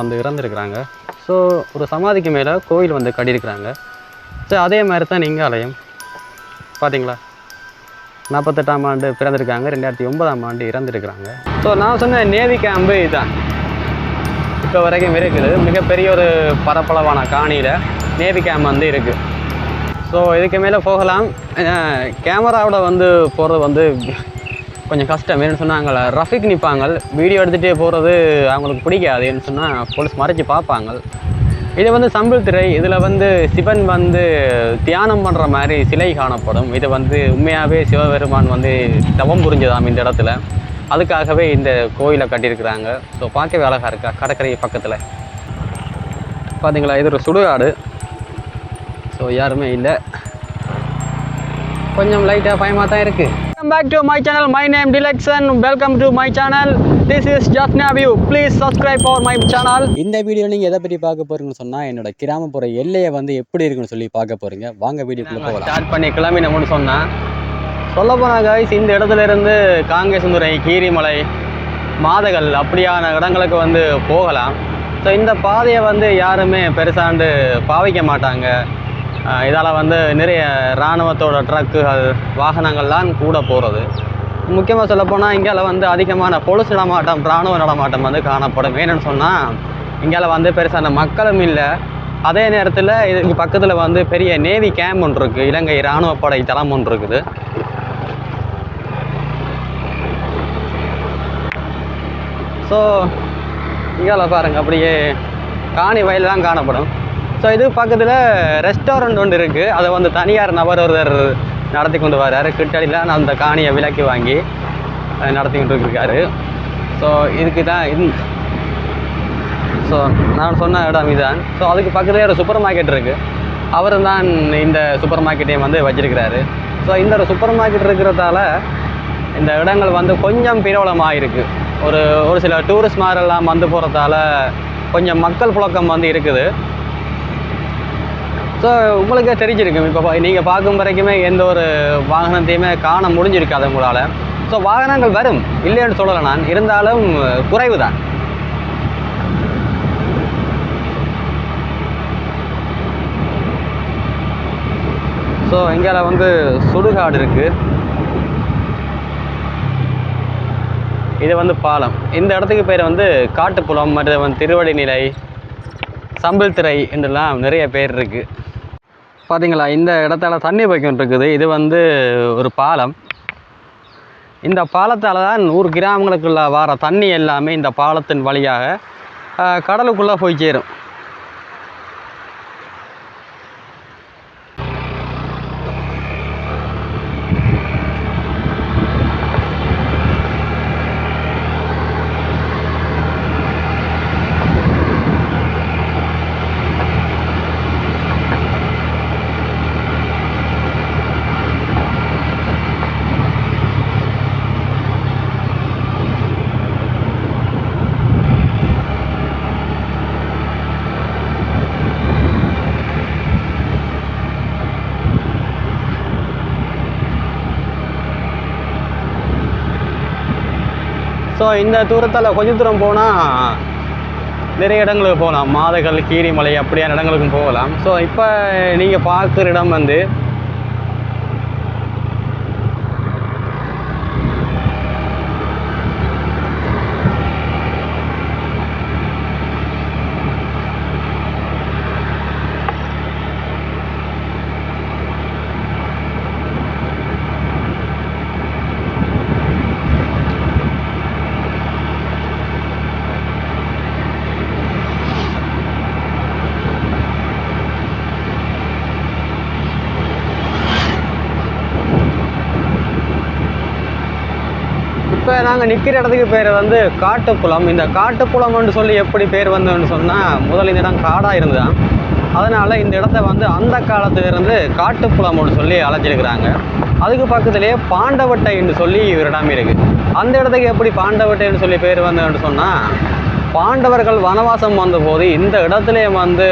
வந்து இறந்துருக்குறாங்க. ஸோ ஒரு சமாதிக்கு மேலே கோயில் வந்து கட்டியிருக்கிறாங்க. ஸோ அதே மாதிரி தான் நீங்கள் அலையும் பார்த்தீங்களா நாற்பத்தெட்டாம் ஆண்டு பிறந்திருக்காங்க. ரெண்டாயிரத்தி ஒன்பதாம் ஆண்டு இறந்துருக்கிறாங்க. ஸோ நான் சொன்ன நேவி கேம்பு இதுதான். இப்போ வரைக்கும் இருக்குது. மிகப்பெரிய ஒரு பரப்பளவான காணியில் நேவி கேம்ப் வந்து இருக்குது ஸோ இதுக்கு மேலே போகலாம். கேமராவோட வந்து போகிறது வந்து கொஞ்சம் கஷ்டம் ஏன்னு சொன்னாங்கள ரஃபிக் நிற்பாங்க வீடியோ எடுத்துகிட்டே போகிறது அவங்களுக்கு பிடிக்காது ஏன்னு சொன்னால் போலீஸ் மறைச்சி பார்ப்பாங்க இது வந்து சம்பல் திரை. இதில் வந்து சிவன் வந்து தியானம் பண்ணுற மாதிரி சிலை காணப்படும். இது வந்து உண்மையாகவே சிவபெருமான் வந்து தவம் புரிஞ்சதாம் இந்த இடத்துல. அதுக்காகவே இந்த கோயிலை கட்டியிருக்கிறாங்க. ஸோ பார்க்கவே அழகாக இருக்கா? கடற்கரை பக்கத்தில். பார்த்தீங்களா இது ஒரு சுடுகாடு. ஸோ யாருமே இல்லை. கொஞ்சம் லைட்டாக பயமாக தான் இருக்குது welcome back to my channel my name Dilakshan welcome to my channel this is Jaffna view please subscribe for my channel இந்த வீடியோ நீங்கள் எதை பற்றி பார்க்க போறீங்கன்னு சொன்னால் என்னோட கிராமப்புற எல்லையை வந்து எப்படி இருக்குன்னு சொல்லி பார்க்க போகிறீங்க வாங்க வீடியோக்குள்ளே போகலாம். ஸ்டார்ட் பண்ணி கிளம்பினோம்னு சொன்னால் சொல்ல போனால் காய்ஸ் இந்த இடத்துல இருந்து காங்கேசந்துறை கீரிமலை மாதகள் அப்படியான இடங்களுக்கு வந்து போகலாம். ஸோ இந்த பாதையை வந்து யாருமே பெருசாண்டு பாவிக்க மாட்டாங்க. இதால் வந்து நிறைய இராணுவத்தோட ட்ரக்குகள் வாகனங்கள்லாம் கூட போகிறது முக்கியமாக சொல்லப்போனால் இங்கேல வந்து அதிகமான பொலிசு நடமாட்டம் இராணுவ நடமாட்டம் வந்து காணப்படும். ஏன்னு சொன்னால் இங்கால வந்து பெருசான மக்களும் இல்லை. அதே நேரத்தில் இதுக்கு பக்கத்தில் வந்து பெரிய நேவி கேம்ப் ஒன்று இருக்குது இலங்கை இராணுவ படை தளம் ஒன்று இருக்குது. ஸோ இங்கால பாருங்கள் அப்படியே காணி வயல் தான் காணப்படும். ஸோ இது பக்கத்தில் ரெஸ்டாரண்ட் ஒன்று இருக்குது அதை வந்து தனியார் நபர் ஒருவர் நடத்தி கொண்டு வர்றாரு கிட்டடியில் நான் அந்த காணியை விலக்கி வாங்கி நடத்தி கொண்டு இருக்காரு ஸோ இதுக்கு தான் இது ஸோ நான் சொன்ன இடம் இதுதான். ஸோ அதுக்கு பக்கத்துலேயே ஒரு சூப்பர் மார்க்கெட் இருக்குது அவர் தான் இந்த சூப்பர் மார்க்கெட்டையும் வந்து வச்சிருக்கிறாரு. ஸோ இந்த ஒரு சூப்பர் மார்க்கெட் இருக்கிறதால இந்த இடங்கள் வந்து கொஞ்சம் பிரபலமாக இருக்குது ஒரு ஒரு சில டூரிஸ்ட் மாதிரிலாம் வந்து போகிறதால கொஞ்சம் மக்கள் புழக்கம் வந்து இருக்குது. ஸோ உங்களுக்கே தெரிஞ்சிருக்கும். இப்போ நீங்கள் பார்க்கும் வரைக்குமே எந்த ஒரு வாகனத்தையுமே காண முடிஞ்சிருக்காது உங்களால். ஸோ வாகனங்கள் வரும். இல்லைன்னு சொல்லலை நான். இருந்தாலும் குறைவு தான் ஸோ இங்கே வந்து சுடுகாடு இருக்குது இது வந்து பாலம். இந்த இடத்துக்கு பேர் வந்து காட்டுப்புலம் மற்றும் வந்து சம்பல் திரை என்றெல்லாம் நிறைய பேர் இருக்குது பார்த்தீங்களா இந்த இடத்துல தண்ணி பைக்கம் இருக்குது இது வந்து ஒரு பாலம். இந்த பாலத்தால் தான் நூறு கிராமங்களுக்குள்ள வர தண்ணி எல்லாமே இந்த பாலத்தின் வழியாக கடலுக்குள்ளே போய் சேரும். இந்த தூரத்தில் கொஞ்ச தூரம் போனால் நிறைய இடங்களுக்கு போகலாம். மாதகள் கீரிமலை அப்படியான இடங்களுக்கும் போகலாம். ஸோ இப்போ நீங்கள் பார்க்குற இடம் வந்து இப்போ நாங்கள் நிற்கிற இடத்துக்கு பேர் வந்து காட்டுக்குளம் இந்த காட்டுக்குளம்னு சொல்லி எப்படி பேர் வந்ததுன்னு சொன்னால் முதல் இந்த இடம் காடாக இருந்துதான் அதனால் இந்த இடத்த வந்து அந்த காலத்திலிருந்து காட்டுப்புலம்னு சொல்லி அழைச்சிருக்கிறாங்க. அதுக்கு பக்கத்துலேயே பாண்டவட்டைன்னு சொல்லி ஒரு இடம் இருக்குது அந்த இடத்துக்கு எப்படி பாண்டவட்டைன்னு சொல்லி பேர் வந்ததுன்னு சொன்னால் பாண்டவர்கள் வனவாசம் வந்தபோது இந்த இடத்துலயே வந்து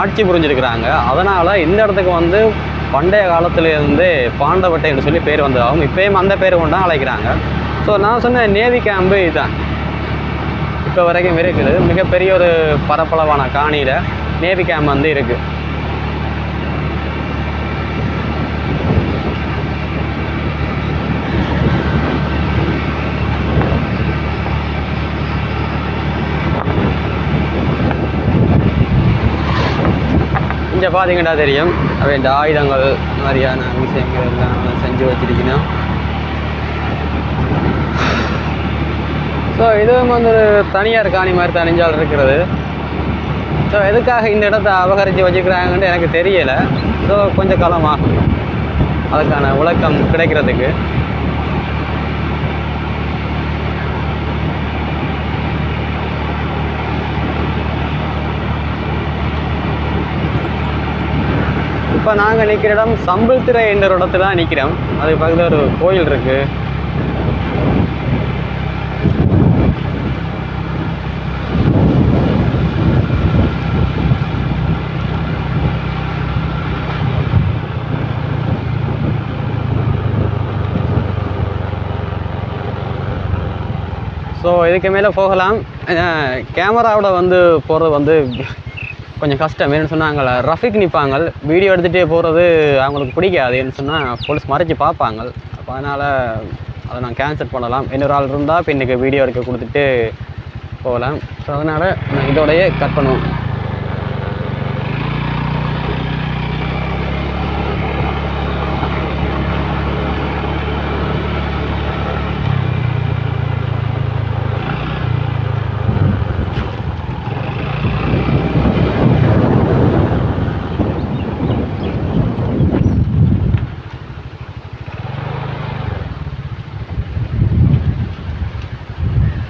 ஆட்சி புரிஞ்சிருக்கிறாங்க. அதனால் இந்த இடத்துக்கு வந்து பண்டைய காலத்திலேருந்து பாண்டவட்டைன்னு சொல்லி பேர் வந்ததாகவும் இப்பயும் அந்த பேர் கொண்டு தான் அழைக்கிறாங்க. ஸோ நான் சொன்ன நேவி கேம்பு இதுதான். இப்போ வரைக்கும் இருக்குது. மிகப்பெரிய ஒரு பரப்பளவான காணியில் நேவி கேம்ப் வந்து இருக்குது இங்கே பார்த்தீங்கன்னா தெரியும். அவை ஆயுதங்கள் மாதிரியான விஷயங்கள் எல்லாம் செஞ்சு வச்சிருக்கணும். ஸோ இதுவும் வந்து ஒரு தனியார் காணி மாதிரி தனிஞ்சால் இருக்கிறது. ஸோ எதுக்காக இந்த இடத்த அபகரித்து வச்சுக்கிறாங்கன்னு எனக்கு தெரியலை. ஸோ கொஞ்சம் காலம் ஆகும். அதுக்கான விளக்கம் கிடைக்கிறதுக்கு. இப்போ நாங்கள் நிற்கிற இடம் சம்பிள்திரை என்ற இடத்துல தான் நிற்கிறோம் அதுக்கு பக்கத்தில் ஒரு கோயில் இருக்குது ஸோ இதுக்கு மேலே போகலாம். கேமராவோட வந்து போகிறது வந்து கொஞ்சம் கஷ்டம். ஏன்னு சொன்னாங்கள ரஃபிக் நிற்பாங்க வீடியோ எடுத்துகிட்டே போகிறது அவங்களுக்கு பிடிக்காது. ஏன்னு சொன்னால் போலீஸ் மறைச்சி பார்ப்பாங்க அப்போ அதனால் அதை நான் கேன்சல் பண்ணலாம். இன்னொரு ஆள் இருந்தால் இப்போ இன்றைக்கி வீடியோ எடுக்க கொடுத்துட்டு போகலாம். ஸோ அதனால் நான் இதோடையே கட் பண்ணுவோம்.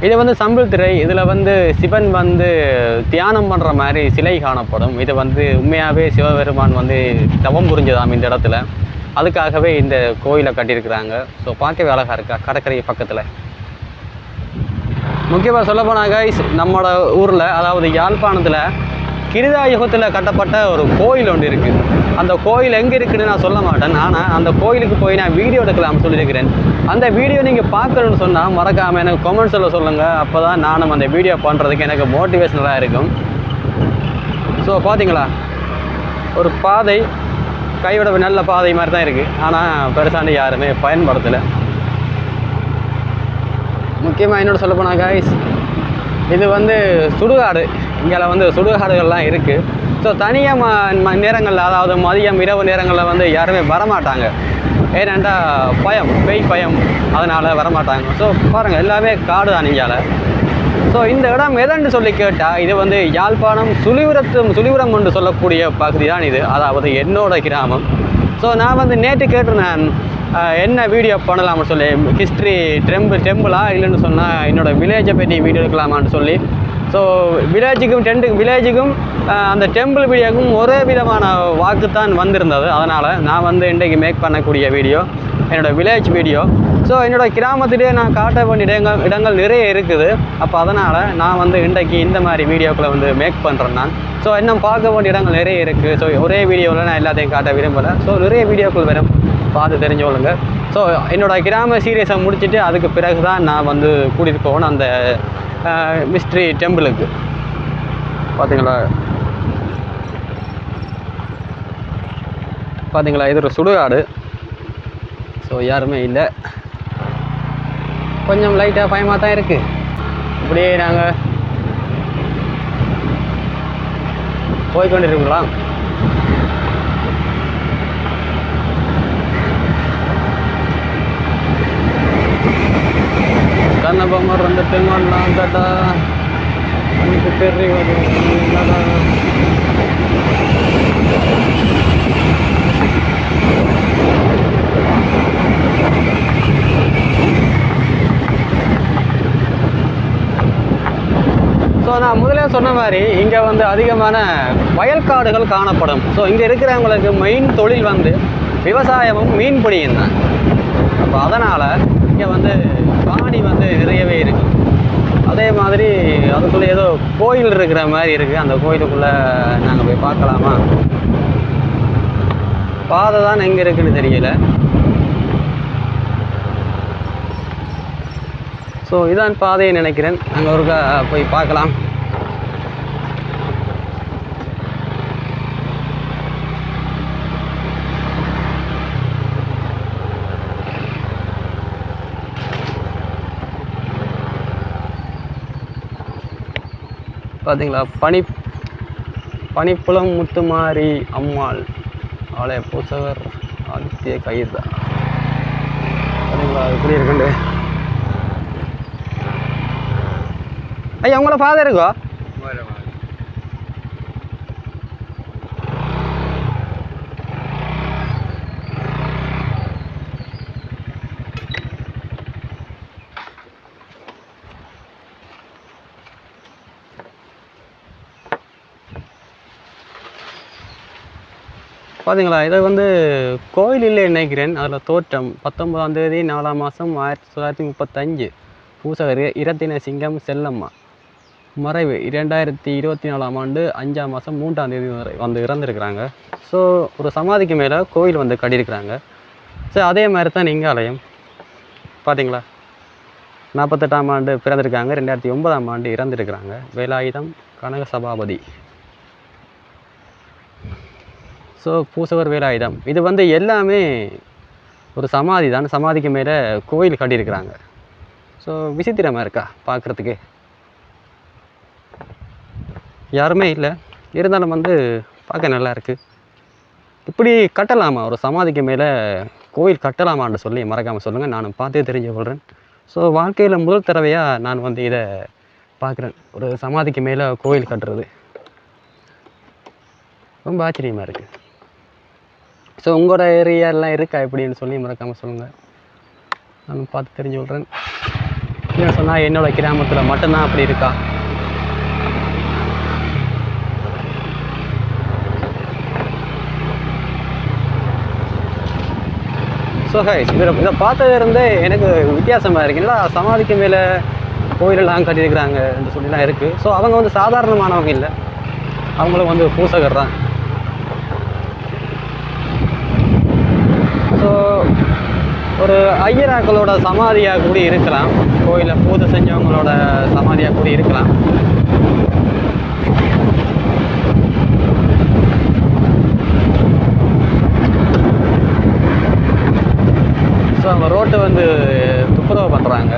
இது வந்து சம்பிள் திரை இதில் வந்து சிவன் வந்து தியானம் பண்ணுற மாதிரி சிலை காணப்படும். இது வந்து உண்மையாகவே சிவபெருமான் வந்து தவம் புரிஞ்சதாம் இந்த இடத்துல. அதுக்காகவே இந்த கோயிலை கட்டியிருக்கிறாங்க. ஸோ பார்க்கவே அழகாக இருக்கா? கடற்கரை பக்கத்தில். முக்கியமாக சொல்ல நம்மளோட ஊரில் அதாவது யாழ்ப்பாணத்தில் கிருதா யுகத்தில் கட்டப்பட்ட ஒரு கோயில் ஒன்று இருக்குது அந்த கோயில் எங்கே இருக்குன்னு நான் சொல்ல மாட்டேன். ஆனால் அந்த கோயிலுக்கு போய் நான் வீடியோ எடுக்கலாம்னு சொல்லியிருக்கிறேன். அந்த வீடியோ நீங்கள் பார்க்கணும்னு சொன்னால் மறக்காமல் எனக்கு கமெண்ட்ஸில் சொல்லுங்கள் அப்போ தான் நானும் அந்த வீடியோ பண்ணுறதுக்கு எனக்கு மோட்டிவேஷனலாக இருக்கும். ஸோ பார்த்தீங்களா ஒரு பாதை கைவிட நல்ல பாதை மாதிரி தான் இருக்குது ஆனால் பெருசாண்டு யாருமே பயன்படுத்தலை. முக்கியமாக என்னோட சொல்ல போனால் காய்ஸ் இது வந்து சுடுகாடு. இங்கே வந்து சுடுகாடுகள்லாம் இருக்குது ஸோ தனியாக ம நேரங்களில் அதாவது மதியம் இரவு நேரங்களில் வந்து யாருமே வரமாட்டாங்க. ஏனெண்டா பயம் பெய் பயம் அதனால் வரமாட்டாங்க. ஸோ பாருங்கள் எல்லாமே காடு தான் இங்கால ஸோ இந்த இடம் எதன்னு சொல்லி கேட்டால் இது வந்து யாழ்ப்பாணம் சுழிவுரத்தும் சுழிவுரம் என்று சொல்லக்கூடிய பகுதி தான் இது. அதாவது என்னோட கிராமம். ஸோ நான் வந்து நேற்று கேட்டிருந்தேன் என்ன வீடியோ பண்ணலாம்னு சொல்லி. ஹிஸ்ட்ரி டெம்பிள் டெம்பிளா இல்லைன்னு சொன்னால் என்னோடய வில்லேஜை பற்றி வீடியோ எடுக்கலாமான்னு சொல்லி. ஸோ வில்லேஜுக்கும் டென்ட்டு வில்லேஜுக்கும் அந்த டெம்பிள் வீடியோக்கும் ஒரே விதமான வாக்கு தான் வந்திருந்தது. அதனால் நான் வந்து இன்றைக்கு மேக் பண்ணக்கூடிய வீடியோ என்னோடய வில்லேஜ் வீடியோ. ஸோ என்னோட கிராமத்திலேயே நான் காட்ட வேண்டிய இடங்கள் இடங்கள் நிறைய இருக்குது. அப்போ அதனால் நான் வந்து இன்றைக்கு இந்த மாதிரி வீடியோக்களை வந்து மேக் பண்ணுறேன் நான். ஸோ இன்னும் பார்க்க வேண்டிய இடங்கள் நிறைய இருக்குது ஸோ ஒரே வீடியோவில் நான் எல்லாத்தையும் காட்ட விரும்பலை. ஸோ நிறைய வீடியோக்கள் வரும். பார்த்து தெரிஞ்சுக்கொள்ளுங்க. ஸோ என்னோட கிராம சீரியஸை முடிச்சுட்டு அதுக்கு பிறகு தான் நான் வந்து கூட்டிகிட்டு போகணும் அந்த மிஸ்ட்ரி டெம்பிளுக்கு பார்த்தீங்களா பார்த்தீங்களா இது ஒரு சுடுகாடு. ஸோ யாருமே இல்லை. கொஞ்சம் லைட்டாக பயமாக தான் இருக்குது இப்படியே நாங்கள் போய்கொண்டிருக்கலாம் கண்ணபொம்மர் ரெண்டு மண்ணாம் தட்டா எனக்கு தெரிவது ஸோ நான் முதலே சொன்ன மாதிரி இங்கே வந்து அதிகமான வயல்காடுகள் காணப்படும். ஸோ இங்கே இருக்கிறவங்களுக்கு மெயின் தொழில் வந்து விவசாயமும் மீன்பிடியும் தான். அப்போ அதனால் இங்கே வந்து காணி வந்து நிறையவே இருக்கு. அதே மாதிரி அதுக்குள்ளே ஏதோ கோயில் இருக்கிற மாதிரி இருக்குது அந்த கோயிலுக்குள்ளே நாங்கள் போய் பார்க்கலாமா? பாதை தான் எங்கே இருக்குன்னு தெரியல. ஸோ இதான் பாதையை நினைக்கிறேன். அங்கே ஒருக்கா போய் பார்க்கலாம். பார்த்தீங்களா பனி பனிப்புலம் முத்துமாரி அம்மாள். ஆலய பூசவர் ஆதித்ய கயிறு பார்த்தீங்களா எப்படி இருக்குண்டு? ஐயா உங்களை ஃபாதர் இருக்கோ? பார்த்தீங்களா இதை வந்து கோயிலில் நினைக்கிறேன். அதில் தோற்றம் பத்தொன்பதாம் தேதி நாலாம் மாதம் ஆயிரத்தி தொள்ளாயிரத்தி முப்பத்தஞ்சு. பூசகர் இரத்தின சிங்கம் செல்லம்மா. மறைவு இரண்டாயிரத்தி இருபத்தி நாலாம் ஆண்டு அஞ்சாம் மாதம் மூன்றாம் தேதி வரை வந்து இறந்துருக்குறாங்க. ஸோ ஒரு சமாதிக்கு மேலே கோயில் வந்து கட்டியிருக்கிறாங்க. ஸோ அதே மாதிரி தான் இங்கே பார்த்தீங்களா நாற்பத்தெட்டாம் ஆண்டு பிறந்திருக்காங்க. ரெண்டாயிரத்தி ஒன்பதாம் ஆண்டு இறந்துருக்கிறாங்க. வேலாயுதம் கனக சபாபதி. ஸோ பூசவர் வேலாயுதம். இது வந்து எல்லாமே ஒரு சமாதி தான். சமாதிக்கு மேலே கோயில் கட்டியிருக்கிறாங்க. ஸோ விசித்திரமாக இருக்கா பார்க்குறதுக்கு யாருமே இல்லை. இருந்தாலும் வந்து பார்க்க நல்லா இருக்குது இப்படி கட்டலாமா? ஒரு சமாதிக்கு மேலே கோயில் கட்டலாமான்னு சொல்லி மறக்காமல் சொல்லுங்கள் நானும் பார்த்தே தெரிஞ்சு கொள்கிறேன் ஸோ வாழ்க்கையில் முதல் தடவையாக நான் வந்து இதை பார்க்குறேன். ஒரு சமாதிக்கு மேலே கோயில் கட்டுறது. ரொம்ப ஆச்சரியமாக இருக்குது ஸோ உங்களோட ஏரியாலாம் இருக்கா எப்படின்னு சொல்லி மறக்காமல் சொல்லுங்கள் நான் பார்த்து தெரிஞ்சு விட்றேன் என்ன சொன்னால் என்னோடய கிராமத்தில் மட்டும்தான் அப்படி இருக்கா? ஸோ ஹை இதில் இதை பார்த்தது இருந்தே எனக்கு வித்தியாசமாக இருக்குங்களா என்னடா சமாதிக்கு மேலே கோயிலெல்லாம் கட்டியிருக்கிறாங்க என்று சொல்லிலாம் இருக்குது ஸோ அவங்க வந்து சாதாரணமானவங்க இல்லை. அவங்களும் வந்து பூசகர் தான் ஸோ ஒரு ஐயராக்களோட சமாதியாக கூட இருக்கலாம். கோயிலில் பூஜை செஞ்சவங்களோட சமாதியாக கூட இருக்கலாம். ஸோ அவங்க ரோட்டை வந்து துப்புரவு பண்ணுறாங்க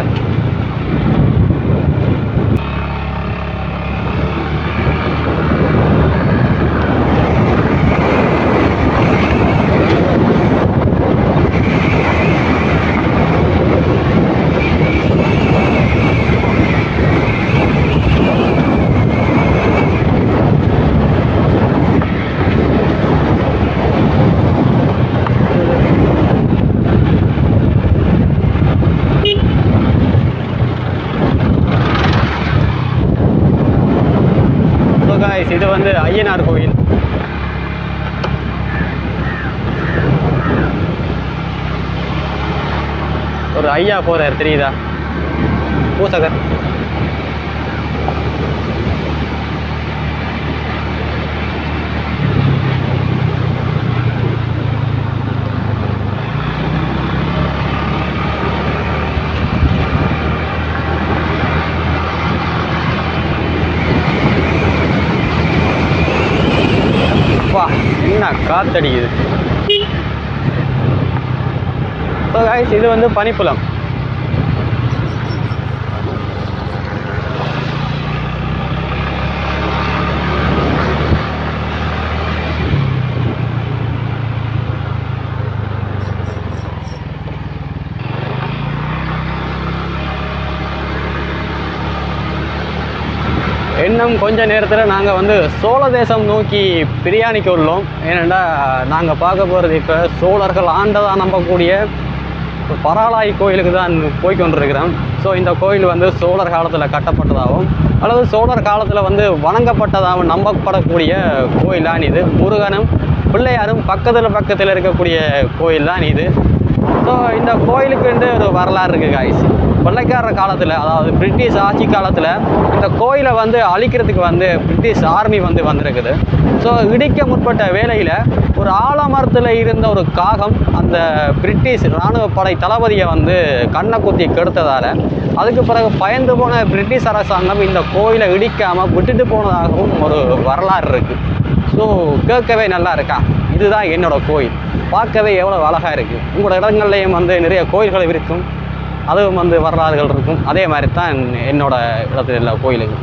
ஸோ காய்ஸ் இது வந்து ஐயனார் கோயில் ஒரு ஐயா போகிறார் தெரியுதா? பூசகர் என்ன காத்தடிக்குது? ஸோ காய்ஸ் இது வந்து பனிப்புலம். இன்னும் கொஞ்ச நேரத்தில் நாங்கள் வந்து சோழ தேசம் நோக்கி பிரியாணிக்கு உள்ளோம். ஏனென்றால் நாங்கள் பார்க்க போகிறது இப்போ சோழர்கள் ஆண்டதாக நம்பக்கூடிய ஒரு பராளாய் கோயிலுக்கு தான் போய் கொண்டிருக்கிறேன் ஸோ இந்த கோயில் வந்து சோழர் காலத்தில் கட்டப்பட்டதாகவும் அல்லது சோழர் காலத்தில் வந்து வணங்கப்பட்டதாகவும் நம்பப்படக்கூடிய கோயில் தான் இது. முருகனும் பிள்ளையாரும் பக்கத்தில் பக்கத்தில் இருக்கக்கூடிய கோயில் தான் இது. ஸோ இந்த கோயிலுக்கு வந்து ஒரு வரலாறு இருக்குது காய்ஸ் வெள்ளைக்காரர் காலத்தில் அதாவது பிரிட்டிஷ் ஆட்சி காலத்தில் இந்த கோயிலை வந்து அழிக்கிறதுக்கு வந்து பிரிட்டிஷ் ஆர்மி வந்து வந்திருக்குது. ஸோ இடிக்க முற்பட்ட வேலையில் ஒரு ஆலமரத்தில் இருந்த ஒரு காகம் அந்த பிரிட்டிஷ் இராணுவ படை தளபதியை வந்து கண்ணை குத்தி கெடுத்ததால் அதுக்கு பிறகு பயந்து போன பிரிட்டிஷ் அரசாங்கம் இந்த கோயிலை இடிக்காமல் விட்டுட்டு போனதாகவும் ஒரு வரலாறு இருக்குது ஸோ கேட்கவே நல்லா இருக்கா? இதுதான் என்னோடய கோயில். பார்க்கவே எவ்வளோ அழகாக இருக்குது உங்களோட இடங்கள்லையும் வந்து நிறைய கோயில்கள் இருக்கும். அதுவும் வந்து வரலாறுகள் இருக்கும். அதே மாதிரி தான் என்னோட இடத்துல உள்ள கோயிலுக்கு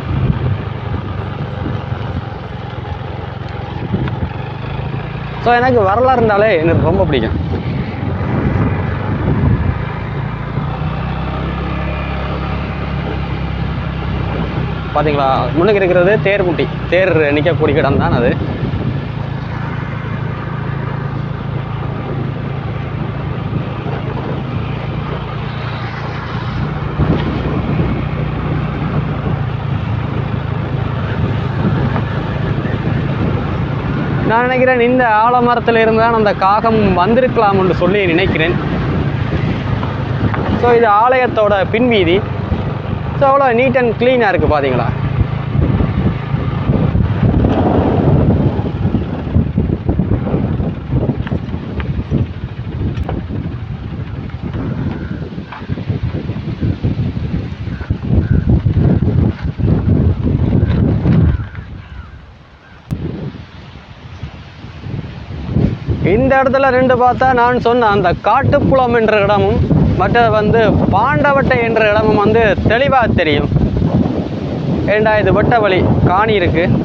ஸோ எனக்கு வரலாறுனாலே எனக்கு ரொம்ப பிடிக்கும். பார்த்தீங்களா முன்னுக்கு இருக்கிறது தேர் குட்டி தேர் நிற்கக்கூடிய இடம் தான் அது. நான் நினைக்கிறேன் இந்த ஆலமரத்தில் இருந்து தான் அந்த காகம் வந்திருக்கலாம் என்று சொல்லி நினைக்கிறேன். ஸோ இது ஆலயத்தோட பின்வீதி. ஸோ அவ்வளோ நீட் அண்ட் க்ளீனாக இருக்குது பார்த்தீங்களா இந்த இடத்துல ரெண்டு பார்த்தா நான் சொன்ன அந்த காட்டுப்புலம் என்ற இடமும் மற்றது வந்து பாண்டவட்டை என்ற இடமும் வந்து தெளிவாக தெரியும். ஏண்டா இது வெட்ட வழி? காணி இருக்குது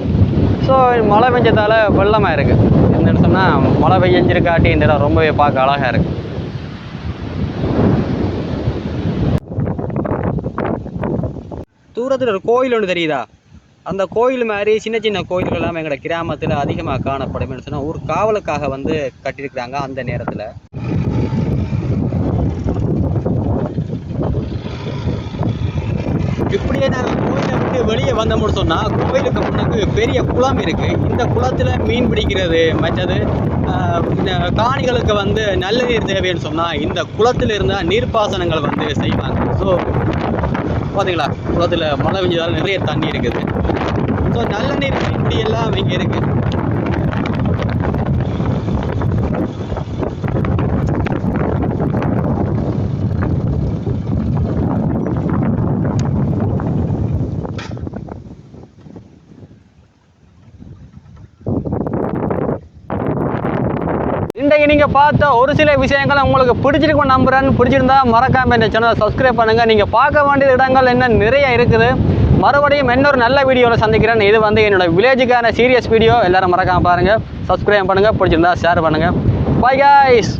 ஸோ மழை பெஞ்சதால் வெள்ளமாக இருக்குது என்னென்னு சொன்னால் மழை பெஞ்சிருக்காட்டி இந்த இடம் ரொம்பவே பார்க்க அழகாக இருக்குது தூரத்தில் ஒரு கோயில் ஒன்று தெரியுதா? அந்த கோயில் மாதிரி சின்ன சின்ன கோயில்கள் எல்லாம் எங்களோட கிராமத்தில் அதிகமாக காணப்படும் சொன்னால் ஒரு காவலுக்காக வந்து கட்டியிருக்கிறாங்க அந்த நேரத்தில். இப்படியே நாங்கள் கோயிலை விட்டு வெளியே வந்தோம்னு சொன்னால் கோயிலுக்கு முன்னுக்கு பெரிய குளம் இருக்குது இந்த குளத்தில் மீன் பிடிக்கிறது மற்றது காணிகளுக்கு வந்து நல்ல நீர் தேவைன்னு சொன்னால் இந்த குளத்தில் இருந்தால் நீர்ப்பாசனங்கள் வந்து செய்வாங்க. ஸோ பார்த்தீங்களா குளத்தில் மழை பெஞ்சதால் நிறைய தண்ணி இருக்குது. ஸோ நல்ல நீர் மீன்பிடி எல்லாம் இங்கே இருக்குது நீங்கள் பார்த்த ஒரு சில விஷயங்கள் உங்களுக்கு பிடிச்சிருக்கும் நம்புகிறேன்னு பிடிச்சிருந்தா மறக்காமல் இந்த சேனலை சப்ஸ்கிரைப் பண்ணுங்கள் நீங்கள் பார்க்க வேண்டிய இடங்கள் என்ன நிறைய இருக்குது. மறுபடியும் இன்னொரு நல்ல வீடியோவில் சந்திக்கிறேன். இது வந்து என்னோட வில்லேஜுக்கான சீரியஸ் வீடியோ எல்லோரும் மறக்காமல் பாருங்கள் சப்ஸ்கிரைப் பண்ணுங்கள் பிடிச்சிருந்தா ஷேர் பண்ணுங்கள் பாய் காய்ஸ்